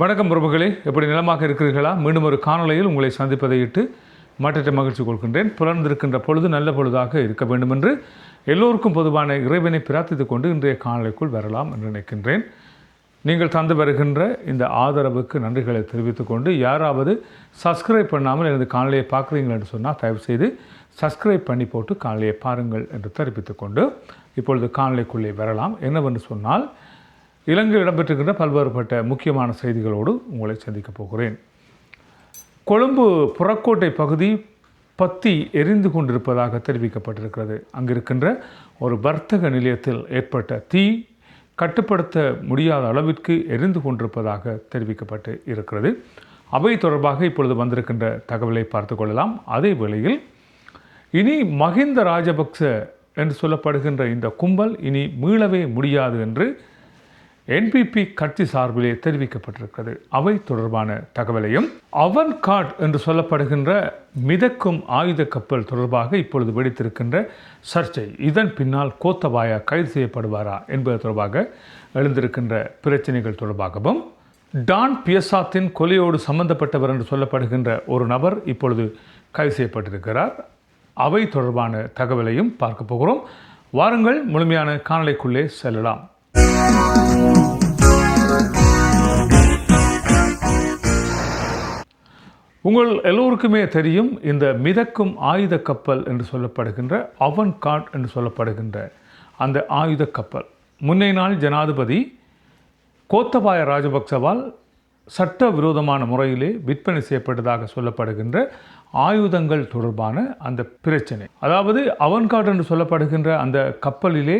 வணக்கம் உறவுகளே எப்படி நிலமாக இருக்கிறீர்களா? மீண்டும் ஒரு காணொலியில் உங்களை சந்திப்பதை இட்டு மற்ற மகிழ்ச்சி கொள்கின்றேன். புலர்ந்திருக்கின்ற பொழுது நல்ல பொழுதாக இருக்க வேண்டும் என்று எல்லோருக்கும் பொதுவான இறைவனை பிரார்த்தித்துக் கொண்டு இன்றைய காணொலிக்குள் வரலாம் என்று நினைக்கின்றேன். நீங்கள் தந்து வருகின்ற இந்த ஆதரவுக்கு நன்றிகளை தெரிவித்துக் கொண்டு யாராவது சப்ஸ்கிரைப் பண்ணாமல் எனது காணொலியை பார்க்குறீங்கள் என்று சொன்னால் தயவு செய்து சப்ஸ்கிரைப் பண்ணி போட்டு காணொலியை பாருங்கள் என்று தெரிவித்துக்கொண்டு இப்பொழுது காணொலிக்குள்ளே வரலாம். என்னவென்று சொன்னால் இலங்கையில் இடம்பெற்றிருக்கின்ற பல்வேறுபட்ட முக்கியமான செய்திகளோடு உங்களை சந்திக்கப் போகிறேன். கொழும்பு புறக்கோட்டை பகுதி பத்தி எரிந்து கொண்டிருப்பதாக தெரிவிக்கப்பட்டிருக்கிறது. அங்கிருக்கின்ற ஒரு வர்த்தக நிலையத்தில் ஏற்பட்ட தீ கட்டுப்படுத்த முடியாத அளவிற்கு எரிந்து கொண்டிருப்பதாக தெரிவிக்கப்பட்டு இருக்கிறது. அவை தொடர்பாக இப்பொழுது வந்திருக்கின்ற தகவலை பார்த்து கொள்ளலாம். அதே வேளையில் இனி மஹிந்த ராஜபக்ச என்று சொல்லப்படுகின்ற இந்த கும்பல் இனி மீளவே முடியாது என்று என்பிபி கட்சி சார்பிலே தெரிவிக்கப்பட்டிருக்கிறது. அவை தொடர்பான தகவலையும் அவன் காட் என்று சொல்லப்படுகின்ற மிதக்கும் ஆயுத கப்பல் தொடர்பாக இப்பொழுது வெடித்திருக்கின்ற சர்ச்சை இதன் பின்னால் கோத்தபாயா கைது செய்யப்படுவாரா என்பது தொடர்பாக எழுந்திருக்கின்ற பிரச்சனைகள் தொடர்பாகவும் டான் பியசாத்தின் கொலையோடு சம்பந்தப்பட்டவர் என்று சொல்லப்படுகின்ற ஒரு நபர் இப்பொழுது கைது செய்யப்பட்டிருக்கிறார். அவை தொடர்பான தகவலையும் பார்க்க போகிறோம். வாருங்கள் முழுமையான காணொளிக்குள்ளே செல்லலாம். உங்கள் எல்லோருக்குமே தெரியும் இந்த மிதக்கும் ஆயுத கப்பல் என்று சொல்லப்படுகின்ற அவன் காட் என்று சொல்லப்படுகின்ற அந்த ஆயுத கப்பல். முன்னை நாள் ஜனாதிபதி கோத்தபாய ராஜபக்சவால் சட்ட விரோதமான முறையிலே விற்பனை செய்யப்பட்டதாக சொல்லப்படுகின்ற ஆயுதங்கள் தொடர்பான அந்த பிரச்சனை. அதாவது அவன்காட் என்று சொல்லப்படுகின்ற அந்த கப்பலிலே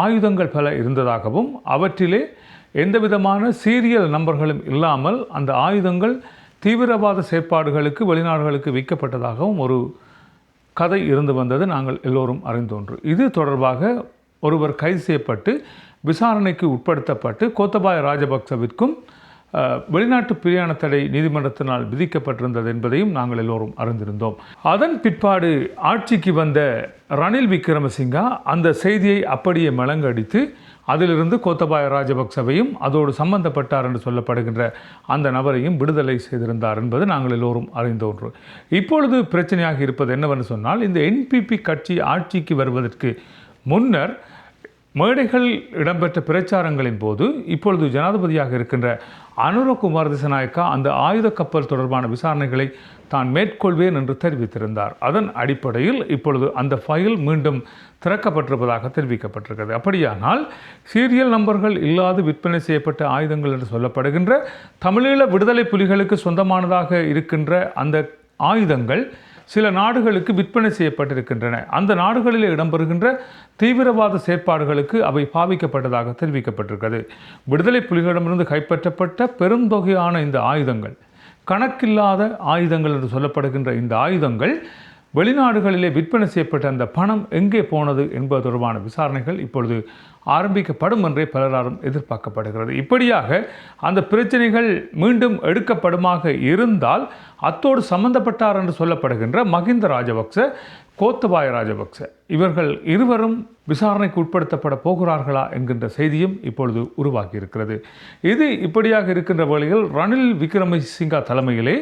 ஆயுதங்கள் பல இருந்ததாகவும் அவற்றிலே எந்த விதமான சீரியல் நம்பர்களும் இல்லாமல் அந்த ஆயுதங்கள் தீவிரவாத செயற்பாடுகளுக்கு வெளிநாடுகளுக்கு விற்கப்பட்டதாகவும் ஒரு கதை இருந்து வந்தது நாங்கள் எல்லோரும் அறிந்தோன்று. இது தொடர்பாக ஒருவர் கைது செய்யப்பட்டு விசாரணைக்கு உட்படுத்தப்பட்டு கோத்தபாய ராஜபக்சவிற்கும் வெளிநாட்டு பிரியாண தடை நீதிமன்றத்தினால் விதிக்கப்பட்டிருந்தது என்பதையும் நாங்கள் எல்லோரும் அறிந்திருந்தோம். அதன் பிற்பாடு ஆட்சிக்கு வந்த ரணில் விக்ரமசிங்கா அந்த செய்தியை அப்படியே மலங்கடித்து அதிலிருந்து கோத்தபாய ராஜபக்சவையும் அதோடு சம்பந்தப்பட்டார் என்று சொல்லப்படுகின்ற அந்த நபரையும் விடுதலை செய்திருந்தார் என்பது நாங்கள் எல்லோரும் அறிந்த ஒன்று. இப்பொழுது பிரச்சனையாக இருப்பது என்னவென்று சொன்னால் இந்த என்பிபி கட்சி ஆட்சிக்கு வருவதற்கு முன்னர் மேடைகள் இடம்பெற்ற பிரச்சாரங்களின் போது இப்பொழுது ஜனாதிபதியாக இருக்கின்ற அனுரகுமார் திசநாயக்கா அந்த ஆயுத கப்பல் தொடர்பான விசாரணைகளை தான் மேற்கொள்வேன் என்று தெரிவித்திருந்தார். அதன் அடிப்படையில் இப்பொழுது அந்த ஃபைல் மீண்டும் திறக்கப்பட்டிருப்பதாக தெரிவிக்கப்பட்டிருக்கிறது. அப்படியானால் சீரியல் நம்பர்கள் இல்லாது விற்பனை செய்யப்பட்ட ஆயுதங்கள் என்று சொல்லப்படுகின்ற தமிழீழ விடுதலை புலிகளுக்கு சொந்தமானதாக இருக்கின்ற அந்த ஆயுதங்கள் சில நாடுகளுக்கு விற்பனை செய்யப்பட்டிருக்கின்றன. அந்த நாடுகளில் இடம்பெறுகின்ற தீவிரவாத செயற்பாடுகளுக்கு அவை பாவிக்கப்பட்டதாக தெரிவிக்கப்பட்டிருக்கிறது. விடுதலை புலிகளிடமிருந்து கைப்பற்றப்பட்ட பெருந்தொகையான இந்த ஆயுதங்கள் கணக்கில்லாத ஆயுதங்கள் என்று சொல்லப்படுகின்ற இந்த ஆயுதங்கள் வெளிநாடுகளிலே விற்பனை செய்யப்பட்ட அந்த பணம் எங்கே போனது என்பது தொடர்பான விசாரணைகள் இப்பொழுது ஆரம்பிக்கப்படும் என்றே பலராலும் எதிர்பார்க்கப்படுகிறது. இப்படியாக அந்த பிரச்சனைகள் மீண்டும் எடுக்கப்படுமாக இருந்தால் அத்தோடு சம்பந்தப்பட்டார் என்று சொல்லப்படுகின்ற மகிந்த ராஜபக்ச கோத்தபாய ராஜபக்ச இவர்கள் இருவரும் விசாரணைக்கு உட்படுத்தப்பட போகிறார்களா என்கின்ற செய்தியும் இப்பொழுது உருவாகி இருக்கிறது இது இப்படியாக இருக்கின்ற வேளையில் ரணில் விக்ரமசிங்கா தலைமையிலே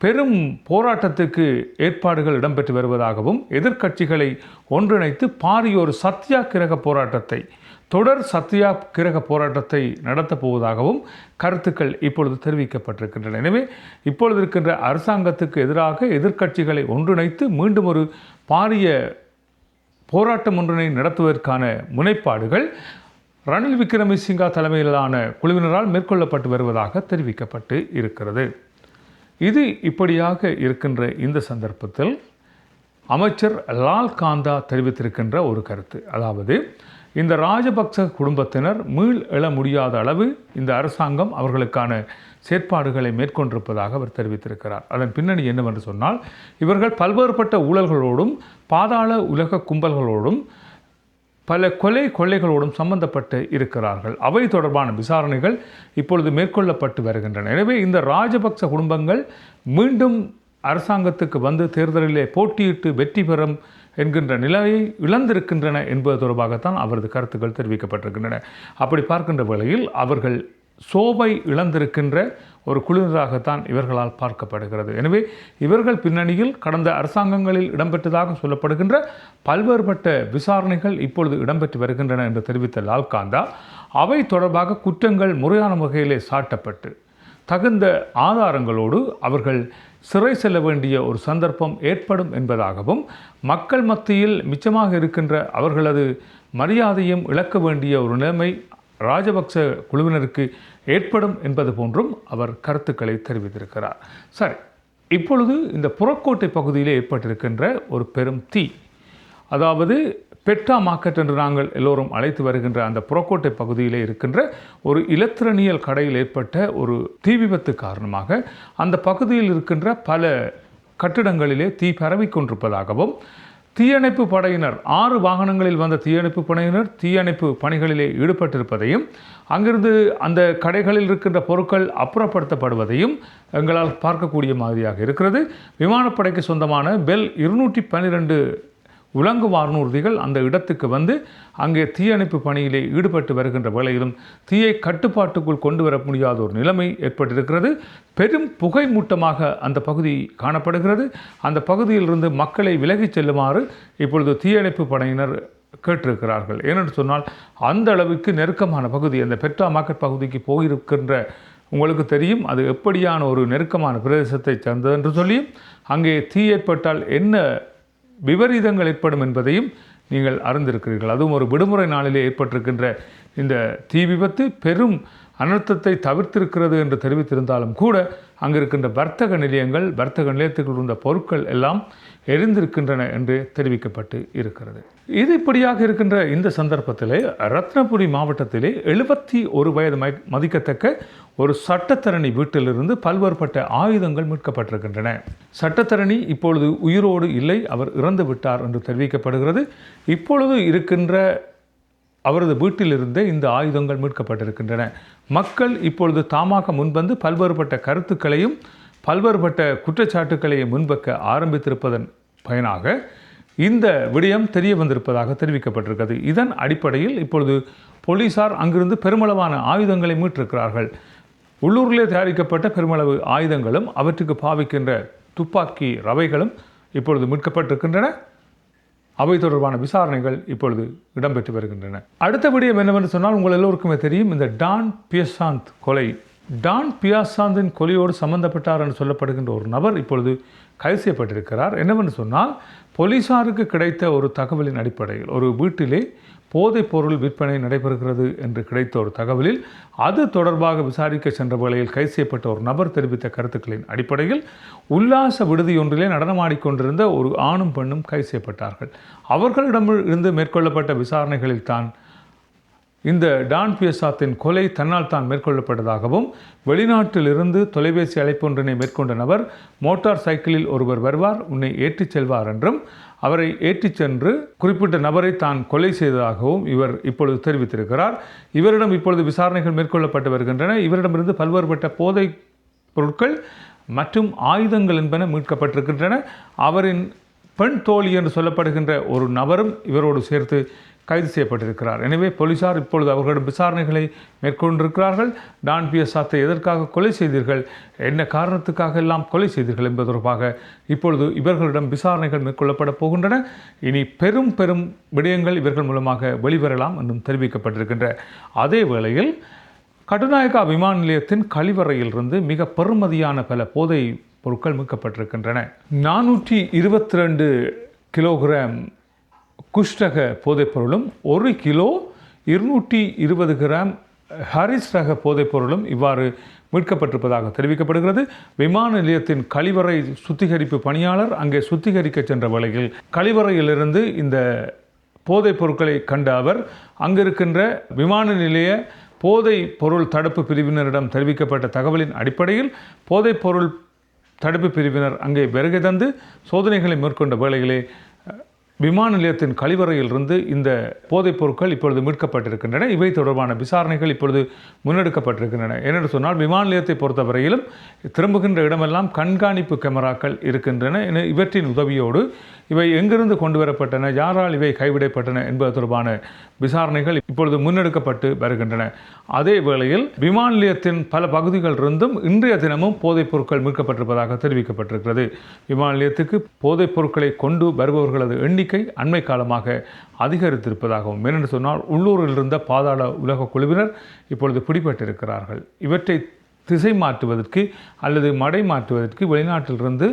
பெரும் போராட்டத்துக்கு ஏற்பாடுகள் இடம்பெற்று வருவதாகவும் எதிர்க்கட்சிகளை ஒன்றிணைத்து பாரியோர் சத்தியாகிரக போராட்டத்தை தொடர் சத்தியாகிரக போராட்டத்தை நடத்தப் போவதாகவும் கருத்துக்கள் இப்பொழுது தெரிவிக்கப்பட்டிருக்கின்றன. எனவே இப்பொழுது இருக்கின்ற அரசாங்கத்துக்கு எதிராக எதிர்க்கட்சிகளை ஒன்றிணைத்து மீண்டும் ஒரு பாரிய போராட்டம் ஒன்றினை நடத்துவதற்கான முனைப்பாடுகள் ரணில் விக்ரமசிங்கா தலைமையிலான குழுவினரால் மேற்கொள்ளப்பட்டு வருவதாக தெரிவிக்கப்பட்டு இருக்கிறது. இது இப்படியாக இருக்கின்ற இந்த சந்தர்ப்பத்தில் அமைச்சர் லால் காந்தா தெரிவித்திருக்கின்ற ஒரு கருத்து. அதாவது இந்த ராஜபக்ச குடும்பத்தினர் மீள் எழ முடியாத அளவு இந்த அரசாங்கம் அவர்களுக்கான செயற்பாடுகளை மேற்கொண்டிருப்பதாக அவர் தெரிவித்திருக்கிறார். அதன் பின்னணி என்னவென்று சொன்னால் இவர்கள் பல்வேறுபட்ட ஊழல்களோடும் பாதாள உலக கும்பல்களோடும் பல கொலை கொள்ளைகளோடும் சம்பந்தப்பட்டு இருக்கிறார்கள். அவை தொடர்பான விசாரணைகள் இப்பொழுது மேற்கொள்ளப்பட்டு வருகின்றன. எனவே இந்த ராஜபக்ச குடும்பங்கள் மீண்டும் அரசாங்கத்துக்கு வந்து தேர்தலிலே போட்டியிட்டு வெற்றி பெறும் என்கின்ற நிலையை இழந்திருக்கின்றன என்பது தொடர்பாகத்தான் அவரது கருத்துக்கள் தெரிவிக்கப்பட்டிருக்கின்றன. அப்படி பார்க்கின்ற வேளையில் அவர்கள் சோபை இழந்திருக்கின்ற ஒரு குழுவினராகத்தான் இவர்களால் பார்க்கப்படுகிறது. எனவே இவர்கள் பின்னணியில் கடந்த அரசாங்கங்களில் இடம்பெற்றதாக சொல்லப்படுகின்ற பல்வேறுபட்ட விசாரணைகள் இப்பொழுது இடம்பெற்று வருகின்றன என்று தெரிவித்த லால்காந்தா அவை தொடர்பாக குற்றங்கள் முறையான வகையிலே சாட்டப்பட்டு தகுந்த ஆதாரங்களோடு அவர்கள் சிறை செல்ல வேண்டிய ஒரு சந்தர்ப்பம் ஏற்படும் என்பதாகவும் மக்கள் மத்தியில் மிச்சமாக இருக்கின்ற அவர்களது மரியாதையும் இழக்க வேண்டிய ஒரு நிலைமை ராஜபக்ச குழுவினருக்கு ஏற்படும் என்பது போன்றும் அவர் கருத்துக்களை தெரிவித்திருக்கிறார். சரி இப்பொழுது இந்த புறக்கோட்டை பகுதியிலே ஏற்பட்டிருக்கின்ற ஒரு பெரும் தீ அதாவது பெட்டா மார்க்கெட் என்று நாங்கள் எல்லோரும் அழைத்து வருகின்ற அந்த புறக்கோட்டை பகுதியிலே இருக்கின்ற ஒரு இலத்திரனியல் கடையில் ஏற்பட்ட ஒரு தீ விபத்து காரணமாக அந்த பகுதியில் இருக்கின்ற பல கட்டிடங்களிலே தீ பரவிக் கொண்டிருப்பதாகவும் தீயணைப்பு படையினர் ஆறு வாகனங்களில் வந்த தீயணைப்பு படையினர் தீயணைப்பு பணிகளிலே ஈடுபட்டிருப்பதையும் அங்கிருந்து அந்த கடைகளில் இருக்கின்ற பொருட்கள் அப்புறப்படுத்தப்படுவதையும் எங்களால் பார்க்கக்கூடிய மாதிரியாக இருக்கிறது. விமானப்படைக்கு சொந்தமான பெல் இருநூற்றி பன்னிரெண்டு உலங்கு வானூர்திகள் அந்த இடத்துக்கு வந்து அங்கே தீயணைப்பு பணியிலே ஈடுபட்டு வருகின்ற வேளையிலும் தீயை கட்டுப்பாட்டுக்குள் கொண்டு வர முடியாத ஒரு நிலைமை ஏற்பட்டிருக்கிறது. பெரும் புகை மூட்டமாக அந்த பகுதி காணப்படுகிறது. அந்த பகுதியிலிருந்து மக்களை விலகிச் செல்லுமாறு இப்பொழுது தீயணைப்பு படையினர் கேட்டிருக்கிறார்கள். ஏனென்று சொன்னால் அந்த அளவுக்கு நெருக்கமான பகுதி அந்த பெட்ரா மார்க்கெட் பகுதிக்கு போயிருக்கின்ற உங்களுக்கு தெரியும் அது எப்படியான ஒரு நெருக்கமான பிரதேசத்தை சேர்ந்தது என்று சொல்லியும் அங்கே தீ ஏற்பட்டால் என்ன விபரீதங்கள் ஏற்படும் என்பதையும் நீங்கள் அறிந்திருக்கிறீர்கள். அதுவும் ஒரு விடுமுறை நாளிலே ஏற்பட்டிருக்கின்ற இந்த தீ விபத்து பெரும் அனர்த்தத்தை தவிர்த்திருக்கிறது என்று தெரிவித்திருந்தாலும் கூட அங்கு இருக்கின்ற வர்த்தக நிலையங்கள் வர்த்தக நிலையத்துக்குள் இருந்த பொருட்கள் எல்லாம் எரிந்திருக்கின்றன என்று தெரிவிக்கப்பட்டு இருக்கிறது. இது இப்படியாக இருக்கின்ற இந்த சந்தர்ப்பத்திலே ரத்னபுரி மாவட்டத்திலே எழுபத்தி ஒரு வயது ம- மதிக்கத்தக்க ஒரு சட்டத்தரணி வீட்டிலிருந்து பல்வேறுபட்ட ஆயுதங்கள் மீட்கப்பட்டிருக்கின்றன. சட்டத்தரணி இப்பொழுது உயிரோடு இல்லை அவர் இறந்து விட்டார் என்று தெரிவிக்கப்படுகிறது. இப்பொழுது இருக்கின்ற அவரது வீட்டிலிருந்தே இந்த ஆயுதங்கள் மீட்கப்பட்டிருக்கின்றன. மக்கள் இப்பொழுது தாமாக முன்வந்து பல்வேறுபட்ட கருத்துக்களையும் பல்வேறுபட்ட குற்றச்சாட்டுக்களையும் முன்வைக்க ஆரம்பித்திருப்பதன் பயனாக இந்த விடயம் தெரிய வந்திருப்பதாக தெரிவிக்கப்பட்டிருக்கிறது. இதன் அடிப்படையில் இப்பொழுது போலீசார் அங்கிருந்து பெருமளவான ஆயுதங்களை மீட்டிருக்கிறார்கள். உள்ளூரிலே தயாரிக்கப்பட்ட பெருமளவு ஆயுதங்களும் அவற்றுக்கு பாவிக்கின்ற துப்பாக்கி ரவைகளும் இப்பொழுது மீட்கப்பட்டிருக்கின்றன. அவை தொடர்பான விசாரணைகள் இப்பொழுது இடம்பெற்று வருகின்றன. அடுத்த விடயம் என்னவென்று சொன்னால் உங்கள் எல்லோருக்குமே தெரியும் இந்த டான் பியசாந்த் கொலை. டான் பியாசாந்தின் கொலையோடு சம்பந்தப்பட்டார் என்று சொல்லப்படுகின்ற ஒரு நபர் இப்பொழுது கைது செய்யப்பட்டிருக்கிறார். என்னவென்று சொன்னால் போலீசாருக்கு கிடைத்த ஒரு தகவலின் அடிப்படையில் ஒரு வீட்டிலே போதைப்பொருள் விற்பனை நடைபெறுகிறது என்று கிடைத்த ஒரு தகவலில் அது தொடர்பாக விசாரிக்க சென்ற வேளையில் கைது செய்யப்பட்ட ஒரு நபர் தெரிவித்த கருத்துக்களின் அடிப்படையில் உல்லாச விடுதியொன்றிலே நடனமாடிக்கொண்டிருந்த ஒரு ஆணும் பெண்ணும் கைது செய்யப்பட்டார்கள். அவர்களிடமிருந்து மேற்கொள்ளப்பட்ட விசாரணைகளில் தான் இந்த டான் பியசாத்தின் கொலை தன்னால் தான் மேற்கொள்ளப்பட்டதாகவும் வெளிநாட்டிலிருந்து தொலைபேசி அழைப்பொன்றினை மேற்கொண்ட நபர் மோட்டார் சைக்கிளில் ஒருவர் வருவார் உன்னை ஏற்றிச் செல்வார் என்றும் அவரை ஏற்றிச் சென்று குறிப்பிட்ட நபரை தான் கொலை செய்ததாகவும் இவர் இப்பொழுது தெரிவித்திருக்கிறார். இவரிடம் இப்பொழுது விசாரணைகள் மேற்கொள்ளப்பட்டு வருகின்றன. இவரிடமிருந்து பல்வேறுபட்ட போதை பொருட்கள் மற்றும் ஆயுதங்கள் என்பன மீட்கப்பட்டிருக்கின்றன. அவரின் பெண் தோழி என்று சொல்லப்படுகின்ற ஒரு நபரும் இவரோடு சேர்த்து கைது செய்யப்பட்டிருக்கிறார். எனவே போலீசார் இப்பொழுது அவர்களிடம் விசாரணைகளை மேற்கொண்டிருக்கிறார்கள். டான் பியசாத்தை எதற்காக கொலை செய்தீர்கள்? என்ன காரணத்துக்காக எல்லாம் கொலை செய்தீர்கள் என்பது தொடர்பாக இப்பொழுது இவர்களிடம் விசாரணைகள் மேற்கொள்ளப்பட போகின்றன. இனி பெரும் பெரும் விடயங்கள் இவர்கள் மூலமாக வெளிவரலாம் என்றும் தெரிவிக்கப்பட்டிருக்கின்ற அதே வேளையில் கடுநாயகா விமான நிலையத்தின் கழிவறையிலிருந்து மிக பெருமதியான பல போதை பொருட்கள் மீட்கப்பட்டிருக்கின்றன. நானூற்றி இருபத்தி ரெண்டு கிலோகிராம் குஷ்டக போதைப்பொருளும் ஒரு கிலோ இருநூற்றி இருபது கிராம் ஹரிஸ் ரக போதைப்பொருளும் இவ்வாறு மீட்கப்பட்டிருப்பதாக தெரிவிக்கப்படுகிறது. விமான நிலையத்தின் கழிவறை சுத்திகரிப்பு பணியாளர் அங்கே சுத்திகரிக்க சென்ற வேளையில் கழிவறையிலிருந்து இந்த போதைப் பொருட்களை கண்ட அவர் அங்கிருக்கின்ற விமான நிலைய போதை பொருள் தடுப்பு பிரிவினரிடம் தெரிவிக்கப்பட்ட தகவலின் அடிப்படையில் போதைப் பொருள் தடுப்பு பிரிவினர் அங்கே வருகை தந்து சோதனைகளை மேற்கொண்ட வேளையிலே விமான நிலையத்தின் கழிவறையிலிருந்து இந்த போதைப் பொருட்கள் இப்பொழுது மீட்கப்பட்டிருக்கின்றன. இவை தொடர்பான விசாரணைகள் இப்பொழுது முன்னெடுக்கப்பட்டிருக்கின்றன. ஏனென்று சொன்னால் விமான நிலையத்தை பொறுத்தவரையிலும் திரும்புகின்ற இடமெல்லாம் கண்காணிப்பு கேமராக்கள் இருக்கின்றன. என இவற்றின் உதவியோடு இவை எங்கிருந்து கொண்டு வரப்பட்டன யாரால் இவை கைவிடப்பட்டன என்பது தொடர்பான விசாரணைகள் இப்பொழுது முன்னெடுக்கப்பட்டு வருகின்றன. அதே வேளையில் விமான நிலையத்தின் பல பகுதிகளிலிருந்தும் இன்றைய தினமும் போதைப் பொருட்கள் மீட்கப்பட்டிருப்பதாக தெரிவிக்கப்பட்டிருக்கிறது. விமான நிலையத்துக்கு போதைப் பொருட்களை கொண்டு வருபவர்களது எண்ணிக்கை அண்மை காலமாக அதிகரித்திருப்பதாகவும் ஏனென்று சொன்னால் உள்ளூரில் இருந்த பாதாள உலக குழுவினர் இப்பொழுது பிடிபட்டிருக்கிறார்கள். இவற்றை திசை மாற்றுவதற்கு அல்லது மடை மாற்றுவதற்கு வெளிநாட்டிலிருந்து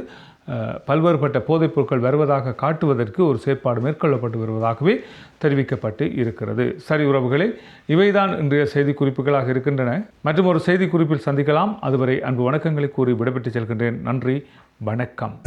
பல்வேறுபட்ட போதைப் பொருட்கள் வருவதாக காட்டுவதற்கு ஒரு செயற்பாடு மேற்கொள்ளப்பட்டு வருவதாகவே தெரிவிக்கப்பட்டு இருக்கிறது. சரி உறவுகளே இவைதான் இன்றைய செய்தி குறிப்புகளாக இருக்கின்றன. மற்றும் ஒரு செய்தி குறிப்பில் சந்திக்கலாம். அதுவரை அன்பு வணக்கங்களை கூறி விடைபெற்று செல்கின்றேன். நன்றி வணக்கம்.